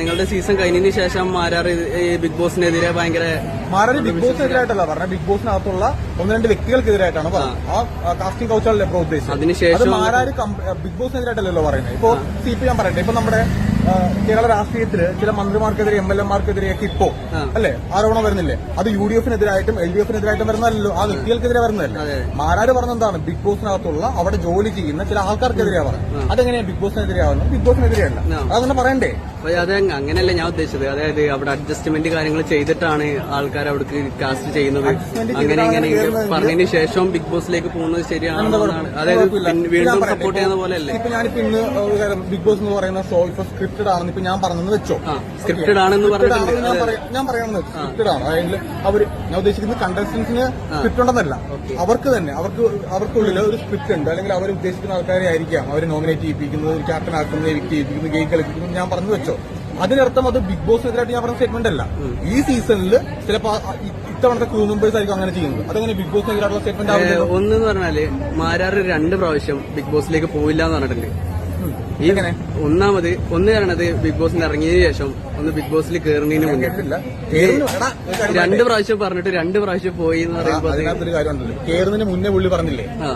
നിങ്ങളുടെ സീസൺ കഴിഞ്ഞതിന് ശേഷം മാരാർ ബിഗ് ബോസിനെതിരെ ഭയങ്കര മാരാറി ബിഗ് ബോസിനെതിരായിട്ടല്ല പറഞ്ഞ ബിഗ് ബോസിനകത്തുള്ള ഒന്ന് രണ്ട് വ്യക്തികൾക്കെതിരായിട്ടാണ് ആ കാസ്റ്റിംഗ് കൗച്ചാണല്ലേ ഇപ്പോൾ ഉദ്ദേശിച്ചത്? അതിനുശേഷം അത് മാരാര് ബിഗ് ബോസിനെതിരായിട്ടല്ലല്ലോ പറയുന്നത്. ഇപ്പോ സി പി ഞാൻ പറയട്ടെ. ഇപ്പൊ നമ്മുടെ കേരള രാഷ്ട്രീയത്തിൽ ചില മന്ത്രിമാർക്കെതിരെ എം എൽ എമാർക്കെതിരെയൊക്കെ ഇപ്പോ അല്ലെ? ആരോപണം വരുന്നില്ലേ? അത് യു ഡി എഫിനെതിരായിട്ടും എൽ ഡി എഫിനെതിരായിട്ടും വരുന്നതല്ലോ. ആ വ്യക്തികൾക്കെതിരെ വരുന്നതല്ലേ. മാരാര് പറഞ്ഞെന്താണ് ബിഗ് ബോസിനകത്തുള്ള അവിടെ ജോലി ചെയ്യുന്ന ചില ആൾക്കാർക്കെതിരെയാ പറഞ്ഞത്. അതെങ്ങനെയാണ് ബിഗ് ബോസിനെതിരെയാവുന്നത്? ബിഗ് ബോസിനെതിരെയല്ല. അതങ്ങനെ പറയണ്ടേ? അത് അങ്ങനെയല്ല ഞാൻ ഉദ്ദേശിച്ചത്. അതായത് അവിടെ അഡ്ജസ്റ്റ്മെന്റ് കാര്യങ്ങൾ ചെയ്തിട്ടാണ് ആൾക്കാർ അവിടേക്ക് കാസ്റ്റ് ചെയ്യുന്നത്. അങ്ങനെ ഇങ്ങനെ. പറഞ്ഞതിന് ശേഷം ബിഗ് ബോസിലേക്ക് പോകുന്നത് ശരിയാണോ എന്നാണ് അതായത് വീണ്ടും സപ്പോർട്ട് ചെയ്യുന്ന പോലെ അല്ലേ? ഇപ്പൊ ഞാനിപ്പോ ഇന്ന് ബിഗ് ബോസ് എന്ന് പറയുന്ന ഷോ ഇപ്പൊ സ്ക്രിപ്റ്റഡ് ആണെന്ന് ഇപ്പൊ ഞാൻ പറഞ്ഞെന്ന് വെച്ചോ. സ്ക്രിപ്റ്റഡ് ആണെന്ന്. ഞാൻ പറയണെന്ന് സ്ക്രിപ്റ്റഡ് ആണ്. അതായത് അവർ ഞാൻ ഉദ്ദേശിക്കുന്നത് കണ്ടസ്റ്റൻസിന് സ്ക്രിപ്റ്റ് ഉണ്ടെന്നല്ല. അവർക്ക് തന്നെ അവർക്ക് അവർക്കുള്ളിൽ ഒരു സ്ക്രിപ്റ്റ് ഉണ്ട്. അല്ലെങ്കിൽ അവർ ഉദ്ദേശിക്കുന്ന ആൾക്കാരെ ആയിരിക്കാം. അവർ നോമിനേറ്റ് ചെയ്യിപ്പിക്കുന്നത് ഒരു ക്യാപ്റ്റൻ ആക്കുന്നത് വ്യക്തി ചെയ്യിപ്പിക്കുന്നത് ഗെയിം കളിപ്പിക്കുന്നത് ഞാൻ പറഞ്ഞു വെച്ചോ. അതിനർത്ഥം അത് ബിഗ് ബോസ് എതിരായിട്ട് ഞാൻ പറഞ്ഞ സ്റ്റേറ്റ്മെന്റ് അല്ല. ഈ സീസണിൽ ചിലപ്പോ ആ- ഇ- ഇത്തവണത്തെ ക്രൂ മെമ്പേഴ്സ് ആയിരിക്കും അങ്ങനെ ചെയ്യുന്നത്. അതങ്ങനെ ബിഗ് ബോസ് ബോസിനെതിരായിട്ടുള്ള സ്റ്റേറ്റ്മെന്റ് ആവുന്നത് ഒന്നെന്ന് പറഞ്ഞാൽ മാരാറ് രണ്ട് പ്രാവശ്യം ബിഗ് ബോസിലേക്ക് പോയില്ല എന്ന് പറഞ്ഞിട്ടുണ്ട്. ഈ? ഒന്നാമത് ഒന്ന് പറയണത് ബിഗ് ബോസിന് ഇറങ്ങിയതിനു ശേഷം ഒന്ന് ബിഗ് ബോസിൽ കയറുന്നതിന് മുന്നേ രണ്ട് പ്രാവശ്യം പറഞ്ഞിട്ട് രണ്ട് പ്രാവശ്യം പോയി എന്ന് പറയുമ്പോൾ കേറുന്നതിന് മുന്നേ പുള്ളി പറഞ്ഞില്ലേ? ആ.